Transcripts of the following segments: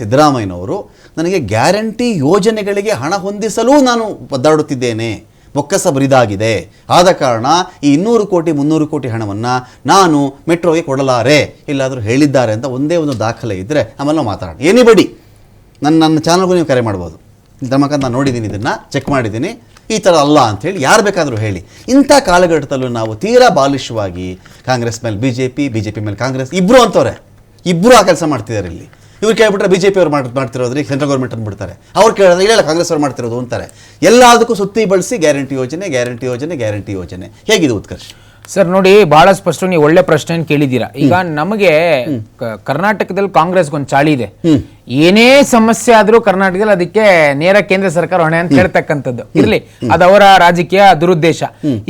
ಸಿದ್ದರಾಮಯ್ಯನವರು ನನಗೆ ಗ್ಯಾರಂಟಿ ಯೋಜನೆಗಳಿಗೆ ಹಣ ಹೊಂದಿಸಲು ನಾನು ಒದ್ದಾಡುತ್ತಿದ್ದೇನೆ ಬೊಕ್ಕಸ ಬರಿದಾಗಿದೆ ಆದ ಕಾರಣ ಈ ಇನ್ನೂರು ಕೋಟಿ ಮುನ್ನೂರು ಕೋಟಿ ಹಣವನ್ನು ನಾನು ಮೆಟ್ರೋಗೆ ಕೊಡಲಾರೆ ಇಲ್ಲಾದರೂ ಹೇಳಿದ್ದಾರೆ ಅಂತ ಒಂದೇ ಒಂದು ದಾಖಲೆ ಇದ್ದರೆ ಆಮೇಲೆ ಮಾತಾಡೋಣ ಎನಿಬಡಿ ನನ್ನ ನನ್ನ ಚಾನಲ್ಗೂ ನೀವು ಕರೆ ಮಾಡ್ಬೋದು ಧರ್ಮಕಂತ ನಾನು ನೋಡಿದ್ದೀನಿ ಇದನ್ನು ಚೆಕ್ ಮಾಡಿದ್ದೀನಿ ಈ ಥರ ಅಲ್ಲ ಅಂಥೇಳಿ ಯಾರು ಬೇಕಾದರೂ ಹೇಳಿ ಇಂಥ ಕಾಲಘಟ್ಟದಲ್ಲೂ ನಾವು ತೀರಾ ಬಾಲಿಷವಾಗಿ ಕಾಂಗ್ರೆಸ್ ಮೇಲೆ B J P B J P ಮೇಲೆ ಕಾಂಗ್ರೆಸ್ ಇಬ್ಬರು ಅಂತವ್ರೆ ಇಬ್ಬರು ಆ ಕೆಲಸ ಮಾಡ್ತಿದ್ದಾರೆ ಇಲ್ಲಿ ಇವ್ರು ಕೇಳ್ಬಿಟ್ರೆ ಬಿ ಜೆ ಪಿ ಅವ್ರು ಮಾಡ್ತಿರೋದ್ರಿ ಸೆಂಟ್ರಲ್ ಗೌರ್ಮೆಂಟ್ ಅಂದ್ಬಿಡ್ತಾರೆ ಅವ್ರು ಕೇಳಿದ್ರೆ ಇಲ್ಲ ಕಾಂಗ್ರೆಸ್ ಅವ್ರು ಮಾಡ್ತಿರೋದು ಅಂತಾರೆ ಎಲ್ಲದಕ್ಕೂ ಸುತ್ತಿ ಬಳಸಿ ಗ್ಯಾರಂಟಿ ಯೋಜನೆ ಗ್ಯಾರಂಟಿ ಯೋಜನೆ ಗ್ಯಾರಂಟಿ ಯೋಜನೆ ಹೇಗಿದೆ ಉತ್ಕರ್ಷ ಸರ್ ನೋಡಿ ಬಹಳ ಸ್ಪಷ್ಟ ನೀವು ಒಳ್ಳೆ ಪ್ರಶ್ನೆ ಕೇಳಿದ್ದೀರಾ ಈಗ ನಮಗೆ ಕರ್ನಾಟಕದಲ್ಲಿ ಒಂದು ಚಾಳಿ ಇದೆ ಏನೇ ಸಮಸ್ಯೆ ಆದರೂ ಕರ್ನಾಟಕದಲ್ಲಿ ಅದಕ್ಕೆ ನೇರ ಕೇಂದ್ರ ಸರ್ಕಾರ ಹೊಣೆ ಅಂತ ಹೇಳ್ತಕ್ಕಂಥದ್ದು ಇರಲಿ ಅದು ಅವರ ರಾಜಕೀಯ ದುರುದ್ದೇಶ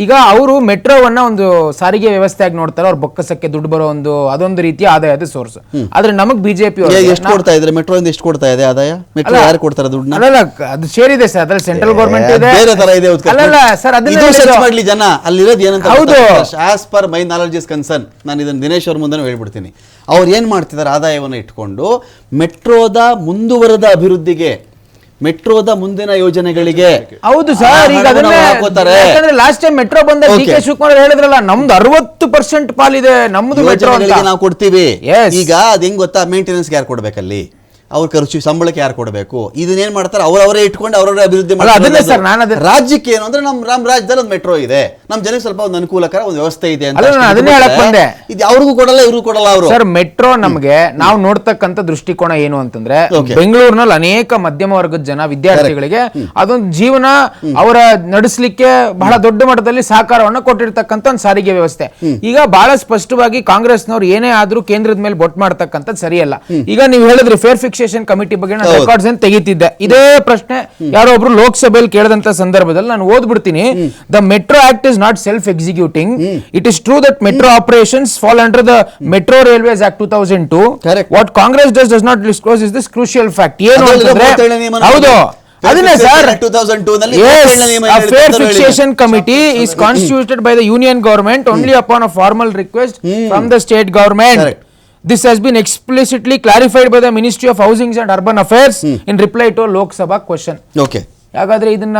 ಈಗ ಅವರು ಮೆಟ್ರೋವನ್ನ ಒಂದು ಸಾರಿಗೆ ವ್ಯವಸ್ಥೆ ವ್ಯವಸ್ಥೆಯಾಗಿ ನೋಡ್ತಾರೆ ಅವ್ರ ಬೊಕ್ಕಸಕ್ಕೆ ದುಡ್ಡು ಬರೋ ಒಂದು ಅದೊಂದು ರೀತಿಯ ಆದಾಯದ ಸೋರ್ಸ್ ಆದ್ರೆ ನಮಗ್ ಬಿಜೆಪಿ ಎಷ್ಟ್ ಕೊಡ್ತಾ ಇದ್ರೆ ಮೆಟ್ರೋ ಎಷ್ಟು ಕೊಡ್ತಾ ಇದೆ ಆದಾಯ ಮೆಟ್ರೋ ಯಾರು ಕೊಡ್ತಾರೆ ದುಡ್ಡು ಅಲ್ಲ ಅದು ಸರ್ ಅದ್ರಲ್ಲಿ ಸೆಂಟ್ರಲ್ ಗೌರ್ಮೆಂಟ್ ಅಲ್ಲ ಸರ್ ಅದನ್ನ ಜನ ಅಲ್ಲಿರೋದು ಏನಂತ ಹೌದು as per my knowledge concern ನಾನು ಇದನ್ನ ದಿನೇಶ್ ಅವ್ರ ಮುಂದೆ ಹೇಳ್ಬಿಡ್ತೀನಿ ಅವ್ರು ಏನು ಮಾಡ್ತಿದ್ದಾರೆ ಆದಾಯವನ್ನು ಇಟ್ಕೊಂಡು ಮೆಟ್ರೋದ ಮುಂದುವರೆದ ಅಭಿವೃದ್ಧಿಗೆ ಮೆಟ್ರೋದ ಮುಂದಿನ ಯೋಜನೆಗಳಿಗೆ ಹೌದು ಸರ್ ಈಗ ಯಾಕಂದ್ರೆ ಲಾಸ್ಟ್ ಟೈಮ್ ಮೆಟ್ರೋ ಬಂದ ಡಿ ಕೆ ಶಿವಕುಮಾರ್ ಹೇಳಿದ್ರಲ್ಲ ನಮ್ದು ಅರವತ್ತು ಪರ್ಸೆಂಟ್ ಪಾಲಿದೆ ನಮ್ದು ಮೆಟ್ರೋ ನಾವು ಕೊಡ್ತೀವಿ ಈಗ ಅದ್ ಹೆಂಗ್ ಗೊತ್ತಾ ಮೇಂಟೆನೆನ್ಸ್ ಯಾರು ಕೊಡ್ಬೇಕಲ್ಲಿ ಅವ್ರ ಖರ್ಚು ಸಂಬಳಕ್ಕೆ ಯಾರು ಕೊಡಬೇಕು ಇದನ್ನೇನು ಮಾಡ್ತಾರೆ ಅವರವರೇ ಇಟ್ಕೊಂಡು ಅವರವರೇ ಅಭಿವೃದ್ಧಿ ಮಾಡ್ತಾರೆ ರಾಜ್ಯಕ್ಕೆ ಏನು ಅಂದ್ರೆ ನಮ್ಮ ರಾಮ್ ರಾಜ್ಯದಲ್ಲಿ ಒಂದು ಮೆಟ್ರೋ ಇದೆ ನಮ್ಮ ಜನಕ್ಕೆ ಸ್ವಲ್ಪ ಒಂದು ಅನುಕೂಲಕರ ಒಂದು ವ್ಯವಸ್ಥೆ ಇದೆ ಅಂತ ಅವ್ರಿಗೂ ಕೊಡಲ್ಲ ಇವ್ರಿಗೂ ಕೊಡಲ್ಲ ಅವರು ಸರ್ ಮೆಟ್ರೋ ನಮಗೆ ನಾವು ನೋಡ್ತಕ್ಕಂಥ ದೃಷ್ಟಿಕೋನ ಏನು ಅಂತಂದ್ರೆ ಬೆಂಗಳೂರಿನಲ್ಲಿ ಅನೇಕ ಮಧ್ಯಮ ವರ್ಗದ ಜನ ವಿದ್ಯಾರ್ಥಿಗಳಿಗೆ ಅದೊಂದು ಜೀವನ ಅವರ ನಡೆಸಲಿಕ್ಕೆ ಬಹಳ ದೊಡ್ಡ ಮಟ್ಟದಲ್ಲಿ ಸಹಕಾರವನ್ನು ಕೊಟ್ಟಿರ್ತಕ್ಕಂಥ ಒಂದು ಸಾರಿಗೆ ವ್ಯವಸ್ಥೆ ಈಗ ಬಹಳ ಸ್ಪಷ್ಟವಾಗಿ ಕಾಂಗ್ರೆಸ್ನವ್ರು ಏನೇ ಆದ್ರೂ ಕೇಂದ್ರದ ಮೇಲೆ ಬೊಟ್ ಮಾಡ್ತಕ್ಕಂಥದ್ದು ಸರಿಯಲ್ಲ ಈಗ ನೀವು ಹೇಳಿದ್ರೆ ಫೇರ್ ಫಿಕ್ಸೇಷನ್ ಕಮಿಟಿ ಬಗ್ಗೆ ನಾನು ರೆಕಾರ್ಡ್ಸ್ ಅಂತ ತೆಗಿತಿದ್ದೆ ಇದೇ ಪ್ರಶ್ನೆ ಯಾರೋ ಒಬ್ರು ಲೋಕಸಭೆಯಲ್ಲಿ ಕೇಳಿದಂತ ಸಂದರ್ಭದಲ್ಲಿ ನಾನು ಓದ್ಬಿಡ್ತೀನಿ the metro act is not self executing it is true that metro operations fall under the metro railways act two thousand two what Congress does does not disclose is this crucial fact ಏನು ಹೌದು ಅದನ್ನೇ sir committee is constituted by the union government only upon a formal request from the state government This has been explicitly clarified by the Ministry of Housing and Urban Affairs hmm. in reply to a Lok Sabha question. Okay. ಯಾಕಂದ್ರೆ ಇದನ್ನ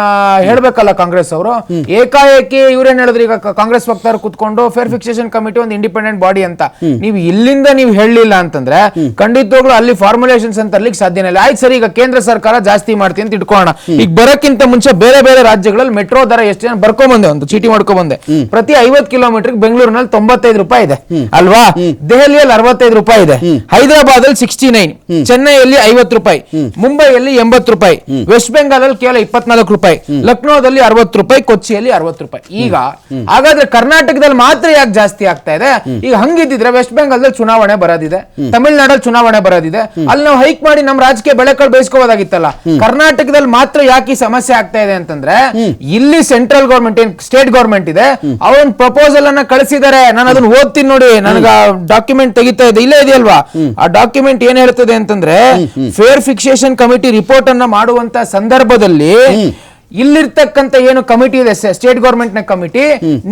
ಹೇಳ್ಬೇಕಲ್ಲ ಕಾಂಗ್ರೆಸ್ ಅವರು ಏಕಾಏಕಿ ಇವ್ರೇನ್ ಹೇಳಿದ್ರು ಈಗ ಕಾಂಗ್ರೆಸ್ ವಕ್ತಾರ ಕುತ್ಕೊಂಡು fare fixation committee ಒಂದು ಇಂಡಿಪೆಂಡೆಂಟ್ ಬಾಡಿ ಅಂತ ನೀವು ಇಲ್ಲಿಂದ ನೀವು ಹೇಳಲಿಲ್ಲ ಅಂತಂದ್ರೆ ಖಂಡಿತವಾಗ್ಲೂ ಅಲ್ಲಿ ಫಾರ್ಮುಲೇಷನ್ಸ್ ಅಂತ ಅಲ್ಲಿಗೆ ಸಾಧ್ಯನೇ ಇಲ್ಲ ಆಯ್ತು ಸರಿ ಈಗ ಕೇಂದ್ರ ಸರ್ಕಾರ ಜಾಸ್ತಿ ಮಾಡ್ತೀನಿ ಅಂತ ಇಟ್ಕೋಣ ಈಗ ಬರೋಕ್ಕಿಂತ ಮುಂಚೆ ಬೇರೆ ಬೇರೆ ರಾಜ್ಯಗಳಲ್ಲಿ ಮೆಟ್ರೋ ದರ ಎಷ್ಟು ಬರ್ಕೊ ಬಂದೆ ಒಂದು ಚೀಟಿ ಮಾಡ್ಕೊಬಂದೆ ಬಂದೆ ಪ್ರತಿ ಐವತ್ ಕಿಲೋಮೀಟರ್ ಬೆಂಗಳೂರಿನಲ್ಲಿ ತೊಂಬತ್ತೈದು ರೂಪಾಯಿ ಇದೆ ಅಲ್ವಾ ದೆಹಲಿಯಲ್ಲಿ ಅರವತ್ತೈದು ರೂಪಾಯಿ ಇದೆ ಹೈದರಾಬಾದ್ ಅಲ್ಲಿ ಸಿಕ್ಸ್ಟಿ ನೈನ್ ಚೆನ್ನೈಯಲ್ಲಿ ಐವತ್ತು ರೂಪಾಯಿ ಮುಂಬೈಯಲ್ಲಿ ಎಂಬತ್ತು ರೂಪಾಯಿ ವೆಸ್ಟ್ ಬೆಂಗಾಲ್ ಅಲ್ಲಿ ಕೇವಲ ಇಪ್ಪತ್ನಾಲ್ಕು ರೂಪಾಯಿ ಲಕ್ನೋದಲ್ಲಿ ಅರವತ್ತು ರೂಪಾಯಿ ಕೊಚ್ಚಿಯಲ್ಲಿ ಅರವತ್ತು ರೂಪಾಯಿ ಈಗ ಹಾಗಾದ್ರೆ ಕರ್ನಾಟಕದಲ್ಲಿ ಮಾತ್ರ ಯಾಕೆ ಜಾಸ್ತಿ ಆಗ್ತಾ ಇದೆ ಈಗ ಹಂಗಿದ್ದಿದ್ರೆ ವೆಸ್ಟ್ ಬೆಂಗಾಲ್ ದಲ್ಲಿ ಚುನಾವಣೆ ಬರೋದಿದೆ ತಮಿಳ್ನಾಡಲ್ಲಿ ಚುನಾವಣೆ ಬರೋದಿದೆ ಅಲ್ಲಿ ನಾವು ಹೈಕ್ ಮಾಡಿ ನಮ್ಮ ರಾಜಕೀಯ ಬೆಳೆಗಳು ಬೇಯಿಸ್ಕೋಬೋದಾಗಿತ್ತಲ್ಲ ಕರ್ನಾಟಕದಲ್ಲಿ ಮಾತ್ರ ಯಾಕೆ ಈ ಸಮಸ್ಯೆ ಆಗ್ತಾ ಇದೆ ಅಂತಂದ್ರೆ ಇಲ್ಲಿ ಸೆಂಟ್ರಲ್ ಗೌರ್ಮೆಂಟ್ ಏನ್ ಸ್ಟೇಟ್ ಗೌರ್ಮೆಂಟ್ ಇದೆ ಅವನ್ ಪ್ರಪೋಸಲ್ ಅನ್ನ ಕಳಿಸಿದ್ದಾರೆ ನಾನು ಅದನ್ನ ಓದ್ತೀನಿ ನೋಡಿ ಆ ಡಾಕ್ಯುಮೆಂಟ್ ತೆಗಿತಾ ಇದೆ ಇಲ್ಲೇ ಇದೆಯಲ್ವಾ ಆ ಡಾಕ್ಯುಮೆಂಟ್ ಏನ್ ಹೇಳ್ತದೆ ಅಂತಂದ್ರೆ ಫೇರ್ ಫಿಕ್ಸೇಷನ್ ಕಮಿಟಿ ರಿಪೋರ್ಟ್ ಅನ್ನ ಮಾಡುವಂತ ಸಂದರ್ಭದಲ್ಲಿ ಇಲ್ಲಿ ಇಲ್ಲಿರ್ತಕ್ಕಂತ ಏನು ಕಮಿಟಿ ಇದೆ ಸ್ಟೇಟ್ ಗೌರ್ಮೆಂಟ್ ನ ಕಮಿಟಿ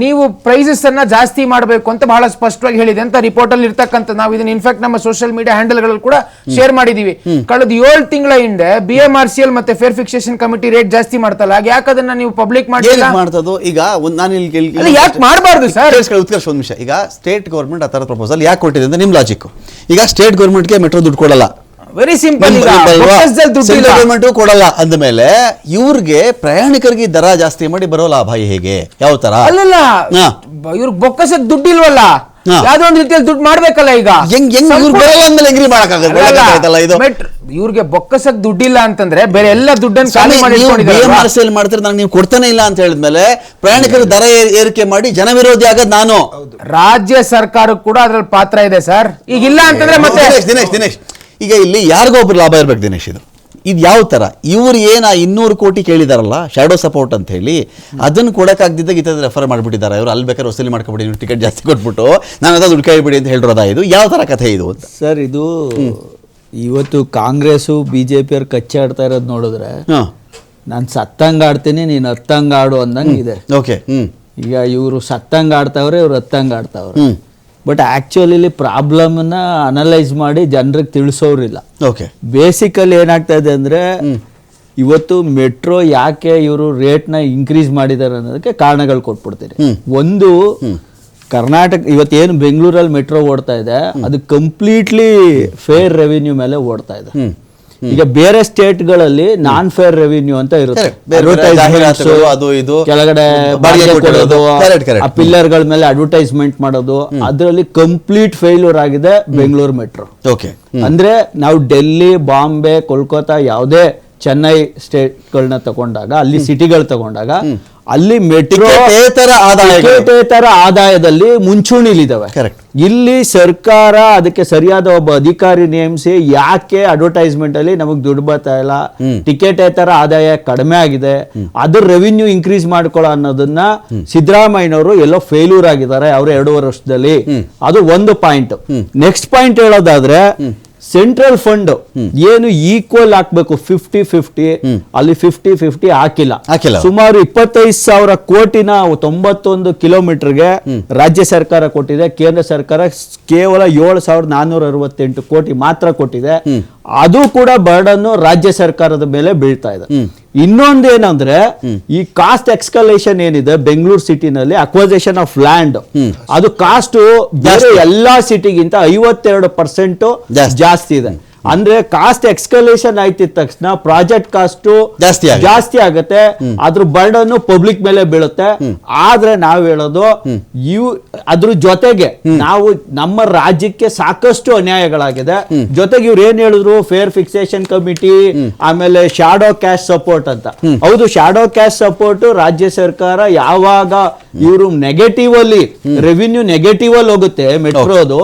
ನೀವು ಪ್ರೈಸಸ್ ಅನ್ನ ಜಾಸ್ತಿ ಮಾಡಬೇಕು ಅಂತ ಬಹಳ ಸ್ಪಷ್ಟವಾಗಿ ಹೇಳಿದೆ ಅಂತ ರಿಪೋರ್ಟ್ ಅಲ್ಲಿ ಇರ್ತಕ್ಕಂತ ನಾವು ಇದನ್ನ ಇನ್ಫ್ಯಾಕ್ಟ್ ನಮ್ಮ ಸೋಷಿಯಲ್ ಮೀಡಿಯಾ ಹ್ಯಾಂಡಲ್ ಗಳಲ್ಲಿ ಕೂಡ ಶೇರ್ ಮಾಡಿದೀವಿ ಕಳೆದ ಏಳು ತಿಂಗಳ ಹಿಂದೆ B M R C L ಮತ್ತೆ ಫೇರ್ ಫಿಕ್ಸೇಷನ್ ಕಮಿಟಿ ರೇಟ್ ಜಾಸ್ತಿ ಮಾಡ್ತಲ್ಲ ಹಾಗೆ ಯಾಕೆ ಅದನ್ನ ನೀವು ಪಬ್ಲಿಕ್ ಮಾಡಿಲ್ಲ ಮಾಡ್ತದೋ ಈಗ ನಾನು ಇಲ್ಲಿ ಯಾಕೆ ಮಾಡಬಾರ್ದು ಸರ್ ಉತ್ಕರ್ಷ ಒಂದು ನಿಮಿಷ ಈಗ ಸ್ಟೇಟ್ ಗೌರ್ಮೆಂಟ್ ಆ ಥರ ಪ್ರಪೋಸಲ್ ಯಾಕೆ ಕೊಟ್ಟಿದೆ ಅಂತ ನಿಮ್ಮ ಲಾಜಿಕ್ ಈಗ ಸ್ಟೇಟ್ ಗೆ ಮೆಟ್ರೋ ದುಡ್ಡು ಕೊಡಲ್ಲ ವೆರಿ ಸಿಂಪಲ್ ಗವರ್ಮೆಂಟ್ ಕೊಡಲ್ಲ ಅಂದ ಮೇಲೆ ಇವ್ರಿಗೆ ಪ್ರಯಾಣಿಕರಿಗೆ ದರ ಜಾಸ್ತಿ ಮಾಡಿ ಬರೋ ಲಾಭ ಹೇಗೆ ಯಾವ ತರ ಅಲ್ಲಲ್ಲ ಇವ್ರ ಬೊಕ್ಕಸ ದುಡ್ಡು ಇಲ್ವಲ್ಲ ಯಾವ್ದೋ ಒಂದು ರೀತಿಯಲ್ಲಿ ದುಡ್ಡು ಮಾಡ್ಬೇಕಲ್ಲ ಈಗ ಹೆಂಗ್ ಹೆಂಗ್ ಇವ್ರು ಬರಲ್ಲ ಅಂದ್ಮೇಲೆ ಹೆಂಗ್ರಿ ಮಾಡಕ್ಕಾಗಲ್ಲ ಇದು ಇವ್ರಿಗೆ ಬೊಕ್ಕಸಕ್ ದುಡ್ಡಿಲ್ಲ ಅಂತಂದ್ರೆ ಬೇರೆ ಎಲ್ಲ ದುಡ್ಡನ್ನು ಖಾಲಿ ಮಾಡಿ ಮಾಡ್ತಾರೆ ನೀವು ಕೊಡ್ತಾನೆ ಇಲ್ಲ ಅಂತ ಹೇಳಿದ್ಮೇಲೆ ಪ್ರಯಾಣಿಕರ ದರ ಏರಿಕೆ ಮಾಡಿ ಜನ ವಿರೋಧಿ ಆಗದ್ ನಾನು ರಾಜ್ಯ ಸರ್ಕಾರಕ್ಕೂ ಕೂಡ ಅದ್ರಲ್ಲಿ ಪಾತ್ರ ಇದೆ ಸರ್ ಈಗ ಇಲ್ಲ ಅಂತಂದ್ರೆ ಮತ್ತೆ ದಿನೇಶ್ ದಿನೇಶ್ ಈಗ ಇಲ್ಲಿ ಯಾರಿಗೋ ಒಬ್ರು ಲಾಭ ಇರಬೇಕು ದಿನೇಶ್ ಇದು ಇದು ಯಾವ ಥರ ಇವ್ರು ಏನು ಇನ್ನೂರು ಕೋಟಿ ಕೇಳಿದಾರಲ್ಲ ಶ್ಯಾಡೋ ಸಪೋರ್ಟ್ ಅಂತ ಹೇಳಿ ಅದನ್ನು ಕೊಡೋಕ್ಕಾಗ್ದಿದ್ದಾಗ ಇತರ ರೆಫರ್ ಮಾಡಿಬಿಟ್ಟಿದ್ದಾರೆ ಇವರು ಅಲ್ಲಿ ಬೇಕಾದ್ರೆ ವಸೂಲಿ ಮಾಡ್ಕೊಬಿಡಿ ನೀವು ಟಿಕೆಟ್ ಜಾಸ್ತಿ ಕೊಟ್ಬಿಟ್ಟು ನಾನು ಅದಾದ್ರು ಹುಡುಕಾಯಿಬಿಡಿ ಅಂತ ಹೇಳಿರೋದಾ ಇದು ಯಾವ ಥರ ಕಥೆ ಇದು ಅಂತ ಸರ್ ಇದು ಇವತ್ತು ಕಾಂಗ್ರೆಸ್ ಬಿ ಜೆ ಪಿಯವ್ರು ಕಚ್ಚಾಡ್ತಾ ಇರೋದು ನೋಡಿದ್ರೆ ನಾನು ಸತ್ತಂಗ ಆಡ್ತೀನಿ ನೀನು ಹತ್ತಂಗ ಆಡು ಅಂದಂಗೆ ಇದೆ ಓಕೆ ಈಗ ಇವರು ಸತ್ತಂಗ ಆಡ್ತಾವ್ರೆ ಇವ್ರು ಹತ್ತಂಗ ಆಡ್ತಾವ್ರೆ ಬಟ್ ಆ್ಯಕ್ಚುಲಿ ಇಲ್ಲಿ ಪ್ರಾಬ್ಲಮ್ನ ಅನಲೈಸ್ ಮಾಡಿ ಜನರಿಗೆ ತಿಳಿಸೋರಿಲ್ಲ ಓಕೆ ಬೇಸಿಕಲಿ ಏನಾಗ್ತಾ ಇದೆ ಅಂದರೆ ಇವತ್ತು ಮೆಟ್ರೋ ಯಾಕೆ ಇವರು ರೇಟ್ನ ಇನ್ಕ್ರೀಸ್ ಮಾಡಿದ್ದಾರೆ ಅನ್ನೋದಕ್ಕೆ ಕಾರಣಗಳು ಕೊಟ್ಬಿಡ್ತೀರಿ ಒಂದು ಕರ್ನಾಟಕ ಇವತ್ತೇನು ಬೆಂಗಳೂರಲ್ಲಿ ಮೆಟ್ರೋ ಓಡ್ತಾ ಇದೆ ಅದು ಕಂಪ್ಲೀಟ್ಲಿ ಫೇರ್ ರೆವಿನ್ಯೂ ಮೇಲೆ ಓಡ್ತಾ ಇದೆ ಈಗ ಬೇರೆ ಸ್ಟೇಟ್ ಗಳಲ್ಲಿ ನಾನ್ ಫೇರ್ ರೆವಿನ್ಯೂ ಅಂತ ಇರುತ್ತೆ ಕೆಳಗಡೆ ಪಿಲ್ಲರ್ ಗಳ ಮೇಲೆ ಅಡ್ವರ್ಟೈಸ್ಮೆಂಟ್ ಮಾಡೋದು ಅದರಲ್ಲಿ ಕಂಪ್ಲೀಟ್ ಫೇಲ್ಯೂರ್ ಆಗಿದೆ ಬೆಂಗಳೂರು ಮೆಟ್ರೋ ಅಂದ್ರೆ ನಾವು ಡೆಲ್ಲಿ ಬಾಂಬೆ ಕೋಲ್ಕತ್ತಾ ಯಾವುದೇ ಚೆನ್ನೈ ಸ್ಟೇಟ್ಗಳನ್ನ ತಗೊಂಡಾಗ ಅಲ್ಲಿ ಸಿಟಿಗಳು ತಗೊಂಡಾಗ ಅಲ್ಲಿ ಮೆಟ್ರೋತರ ಆದಾಯ ಆದಾಯದಲ್ಲಿ ಮುಂಚೂಣಿಲಿದ್ದಾವೆ ಕರೆಕ್ಟ್ ಇಲ್ಲಿ ಸರ್ಕಾರ ಅದಕ್ಕೆ ಸರಿಯಾದ ಒಬ್ಬ ಅಧಿಕಾರಿ ನೇಮಿಸಿ ಯಾಕೆ ಅಡ್ವರ್ಟೈಸ್ಮೆಂಟ್ ಅಲ್ಲಿ ನಮಗೆ ದುಡ್ಡು ಬರ್ತಾ ಇಲ್ಲ ಟಿಕೆಟೇತರ ಆದಾಯ ಕಡಿಮೆ ಆಗಿದೆ ಅದ್ರ ರೆವಿನ್ಯೂ ಇನ್ಕ್ರೀಸ್ ಮಾಡ್ಕೊಳ್ಳೋ ಅನ್ನೋದನ್ನ ಸಿದ್ದರಾಮಯ್ಯನವರು ಎಲ್ಲೋ ಫೇಲ್ಯೂರ್ ಆಗಿದ್ದಾರೆ ಅವರ ಎರಡೂವರೆ ವರ್ಷದಲ್ಲಿ ಅದು ಒಂದು ಪಾಯಿಂಟ್ ನೆಕ್ಸ್ಟ್ ಪಾಯಿಂಟ್ ಹೇಳೋದಾದ್ರೆ ಸೆಂಟ್ರಲ್ ಫಂಡ್ ಏನು ಈಕ್ವಲ್ ಹಾಕ್ಬೇಕು ಫಿಫ್ಟಿ ಫಿಫ್ಟಿ ಅಲ್ಲಿ ಫಿಫ್ಟಿ ಫಿಫ್ಟಿ ಹಾಕಿಲ್ಲ ಸುಮಾರು ಇಪ್ಪತ್ತೈದು ಸಾವಿರ ಕೋಟಿನ ತೊಂಬತ್ತೊಂದು ಕಿಲೋಮೀಟರ್ಗೆ ರಾಜ್ಯ ಸರ್ಕಾರ ಕೊಟ್ಟಿದೆ ಕೇಂದ್ರ ಸರ್ಕಾರ ಕೇವಲ ಏಳು ಸಾವಿರದ ನಾನೂರ ಅರವತ್ತೆಂಟು ಕೋಟಿ ಮಾತ್ರ ಕೊಟ್ಟಿದೆ ಅದು ಕೂಡ ಬರ್ಡನ್ನು ರಾಜ್ಯ ಸರ್ಕಾರದ ಮೇಲೆ ಬೀಳ್ತಾ ಇದೆ ಇನ್ನೊಂದು ಇನ್ನೊಂದೇನಂದ್ರೆ ಈ ಕಾಸ್ಟ್ ಎಕ್ಸ್ಕಲೇಷನ್ ಏನಿದೆ ಬೆಂಗಳೂರು ಸಿಟಿನಲ್ಲಿ ಅಕ್ವಸೇಷನ್ ಆಫ್ ಲ್ಯಾಂಡ್ ಅದು ಕಾಸ್ಟ್ ಬೇರೆ ಎಲ್ಲಾ ಸಿಟಿಗಿಂತ ಐವತ್ತೆರಡು ಪರ್ಸೆಂಟ್ ಜಾಸ್ತಿ ಇದೆ ಅಂದ್ರೆ ಕಾಸ್ಟ್ ಎಕ್ಸ್ಕಲೇಷನ್ ಆಯ್ತಿದ ತಕ್ಷಣ ಪ್ರಾಜೆಕ್ಟ್ ಕಾಸ್ಟ್ ಜಾಸ್ತಿ ಜಾಸ್ತಿ ಆಗುತ್ತೆ ಅದ್ರ ಬರ್ಡನ್ ಪಬ್ಲಿಕ್ ಮೇಲೆ ಬೀಳುತ್ತೆ ಆದ್ರೆ ನಾವ್ ಹೇಳೋದು ಇವು ಅದ್ರ ಜೊತೆಗೆ ನಾವು ನಮ್ಮ ರಾಜ್ಯಕ್ಕೆ ಸಾಕಷ್ಟು ಅನ್ಯಾಯಗಳಾಗಿದೆ ಜೊತೆಗೆ ಇವ್ರು ಏನ್ ಹೇಳಿದ್ರು ಫೇರ್ ಫಿಕ್ಸೇಷನ್ ಕಮಿಟಿ ಆಮೇಲೆ ಶಾಡೋ ಕ್ಯಾಶ್ ಸಪೋರ್ಟ್ ಅಂತ ಹೌದು ಶಾಡೋ ಕ್ಯಾಶ್ ಸಪೋರ್ಟ್ ರಾಜ್ಯ ಸರ್ಕಾರ ಯಾವಾಗ ಇವರು ನೆಗೆಟಿವ್ ಅಲ್ಲಿ ರೆವಿನ್ಯೂ ನೆಗೆಟಿವ್ ಅಲ್ಲಿ ಹೋಗುತ್ತೆ ಮೆಟ್ರೋದು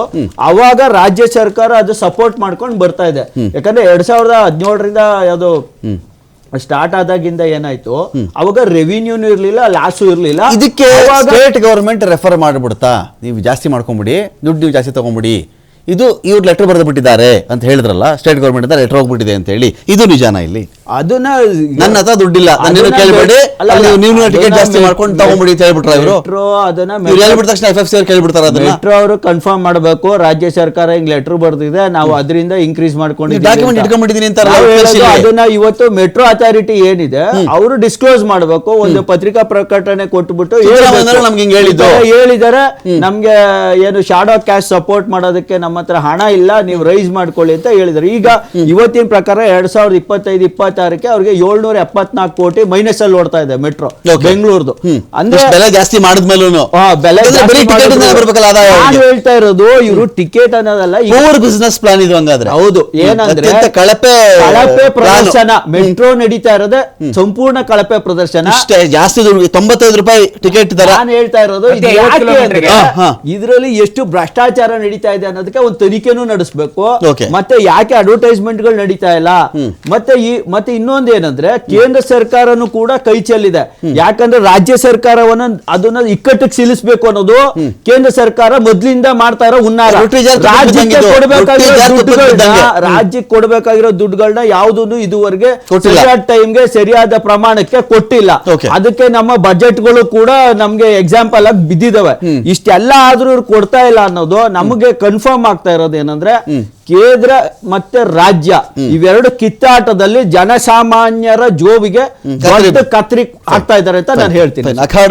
ಅವಾಗ ರಾಜ್ಯ ಸರ್ಕಾರ ಅದು ಸಪೋರ್ಟ್ ಮಾಡ್ಕೊಂಡು ಬರ್ತಾ ಇದೆ ಯಾಕಂದ್ರೆ ಎರಡ್ ಸಾವಿರದ ಹದಿನೇಳರಿಂದ ಯಾವ್ದು ಸ್ಟಾರ್ಟ್ ಆದಾಗಿಂದ ಏನಾಯ್ತು ಅವಾಗ ರೆವಿನ್ಯೂನು ಇರಲಿಲ್ಲ ಲಾಸು ಇರಲಿಲ್ಲ ಇದಕ್ಕೆ ಸ್ಟೇಟ್ ಗೌರ್ಮೆಂಟ್ ರೆಫರ್ ಮಾಡಿಬಿಡ್ತಾ ನೀವು ಜಾಸ್ತಿ ಮಾಡ್ಕೊಂಬಿಡಿ ದುಡ್ಡು ನೀವು ಜಾಸ್ತಿ ತಗೊಂಬಿಡಿ ಇದು ಇವ್ರು ಲೆಟರ್ ಬರೆದು ಬಿಟ್ಟಿದ್ದಾರೆ ಅಂತ ಹೇಳಿದ್ರಲ್ಲ ಸ್ಟೇಟ್ ಗೌರ್ಮೆಂಟ್ ಲೆಟರ್ ಹೋಗ್ಬಿಟ್ಟಿದೆ ಅಂತ ಹೇಳಿ ಇದು ನಿಜಾನ ಇಲ್ಲಿ ಅದನ್ನ ನನ್ನ ಹತ್ರ ದುಡ್ಡಿಲ್ಲ ನೀವು ಟಿಕೆಟ್ ಜಾಸ್ತಿ ಮಾಡ್ಕೊಂಡು ತಗೊಂಡ್ಬಿಡಿ ಅಂತ ಹೇಳ್ಬಿಟ್ರ ಇವರು ಮೆಟ್ರೋ ಅದನ್ನ ತಕ್ಷಣ ಎಫ್ ಎಫ್ ಸಿ ಅದನ್ನ ಮೆಟ್ರೋ ಅವರು ಕನ್ಫರ್ಮ್ ಮಾಡಬೇಕು ರಾಜ್ಯ ಸರ್ಕಾರ ಹಿಂಗ್ ಲೆಟರ್ ಬರ್ದಿದೆ ನಾವು ಅದರಿಂದ ಇನ್ಕ್ರೀಸ್ ಮಾಡ್ಕೊಂಡು ಡಾಕ್ಯುಮೆಂಟ್ ಇಟ್ಕೊಂಡ್ಬಿಟ್ಟಿದೀನಿ ಅಂತ ಅದನ್ನ ಇವತ್ತು ಮೆಟ್ರೋ ಅಥಾರಿಟಿ ಏನಿದೆ ಅವರು ಡಿಸ್ಕ್ಲೋಸ್ ಮಾಡಬೇಕು ಒಂದು ಪತ್ರಿಕಾ ಪ್ರಕಟಣೆ ಕೊಟ್ಬಿಟ್ಟು ನಮ್ಗೆ ಹಿಂಗ್ ಹೇಳಿದಾರೆ ನಮ್ಗೆ ಏನು ಶಾಡೋ ಕ್ಯಾಶ್ ಸಪೋರ್ಟ್ ಮಾಡೋದಕ್ಕೆ ನಮ್ಮ ಹತ್ರ ಹಣ ಇಲ್ಲ ನೀವು ರೈಸ್ ಮಾಡ್ಕೊಳ್ಳಿ ಅಂತ ಹೇಳಿದ್ರು ಈಗ ಇವತ್ತಿನ ಪ್ರಕಾರ ಎರಡ್ ಸಾವಿರದ ಇಪ್ಪತ್ತೈದು ಇಪ್ಪತ್ತ ಆರಕ್ಕೆ ಅವ್ರಿಗೆ ಏಳ್ನೂರ ಎಪ್ಪತ್ನಾಲ್ಕು ಕೋಟಿ ಮೈನಸ್ ಅಲ್ಲಿ ಓಡ್ತಾ ಇದೆ ಮೆಟ್ರೋ ಬೆಂಗಳೂರದು ಅಂದ್ರೆ ಬೆಲೆ ಜಾಸ್ತಿ ಮಾಡಿದ್ಮೇಲೂ ಹೇಳ್ತಾ ಇರೋದು ಇವರು ಟಿಕೆಟ್ ಅನ್ನೋದಲ್ಲ ಬಿಸ್ನೆಸ್ ಪ್ಲಾನ್ ಇದು ಹಂಗಾದ್ರೆ ಹೌದು ಏನಂದ್ರೆ ಕಳಪೆ ಕಳಪೆ ಪ್ರದರ್ಶನ ಮೆಟ್ರೋ ನಡೀತಾ ಇರೋದೆ ಸಂಪೂರ್ಣ ಕಳಪೆ ಪ್ರದರ್ಶನ ಅಷ್ಟೇ ಜಾಸ್ತಿ ತೊಂಬತ್ತೈದು ರೂಪಾಯಿ ಟಿಕೆಟ್ ದರ ನಾನು ಹೇಳ್ತಾ ಇರೋದು ಇದರಲ್ಲಿ ಎಷ್ಟು ಭ್ರಷ್ಟಾಚಾರ ನಡೀತಾ ಇದೆ ಅನ್ನೋದಕ್ಕೆ ಒಂದು ತನಿಖೆನೂ ನಡೆಸಬೇಕು ಮತ್ತೆ ಯಾಕೆ ಅಡ್ವರ್ಟೈಸ್ಮೆಂಟ್ ಗಳು ನಡೀತಾ ಇಲ್ಲ ಮತ್ತೆ ಈ ಮತ್ತೆ ಮತ್ತೆ ಇನ್ನೊಂದು ಏನಂದ್ರೆ ಕೇಂದ್ರ ಸರ್ಕಾರನು ಕೂಡ ಕೈ ಚೆಲ್ಲಿದೆ ಯಾಕಂದ್ರೆ ರಾಜ್ಯ ಸರ್ಕಾರವನ್ನ ಅದನ್ನ ಇಕ್ಕಟ್ಟಿಗೆ ಸಿಲಿಸ್ಬೇಕು ಅನ್ನೋದು ಕೇಂದ್ರ ಸರ್ಕಾರ ಮೊದ್ಲಿಂದ ಮಾಡ್ತಾ ಇರೋ ಹುನ್ನಾರ ರಾಜ್ಯಕ್ಕೆ ಕೊಡಬೇಕಾಗಿರೋ ರಾಜ್ಯಕ್ಕೆ ಕೊಡಬೇಕಾಗಿರೋ ದುಡ್ಡುಗಳನ್ನ ಯಾವ್ದನ್ನು ಇದುವರೆಗೆ ಸರಿಯಾದ ಟೈಮ್ಗೆ ಸರಿಯಾದ ಪ್ರಮಾಣಕ್ಕೆ ಕೊಟ್ಟಿಲ್ಲ ಅದಕ್ಕೆ ನಮ್ಮ ಬಜೆಟ್ಗಳು ಕೂಡ ನಮ್ಗೆ ಎಕ್ಸಾಂಪಲ್ ಆಗಿ ಬಿದ್ದಿದಾವೆ ಇಷ್ಟೆಲ್ಲ ಆದ್ರೂ ಕೊಡ್ತಾ ಇಲ್ಲ ಅನ್ನೋದು ನಮಗೆ ಕನ್ಫರ್ಮ್ ಆಗ್ತಾ ಇರೋದು ಏನಂದ್ರೆ ಕೇಂದ್ರ ಮತ್ತೆ ರಾಜ್ಯ ಇವೆರಡು ಕಿತ್ತಾಟದಲ್ಲಿ ಜನಸಾಮಾನ್ಯರ ಜೋವಿಗೆ ಕತ್ರಿ ಆಗ್ತಾ ಇದ್ದಾರೆ ಅಂತ ನಾನು ಹೇಳ್ತೀನಿ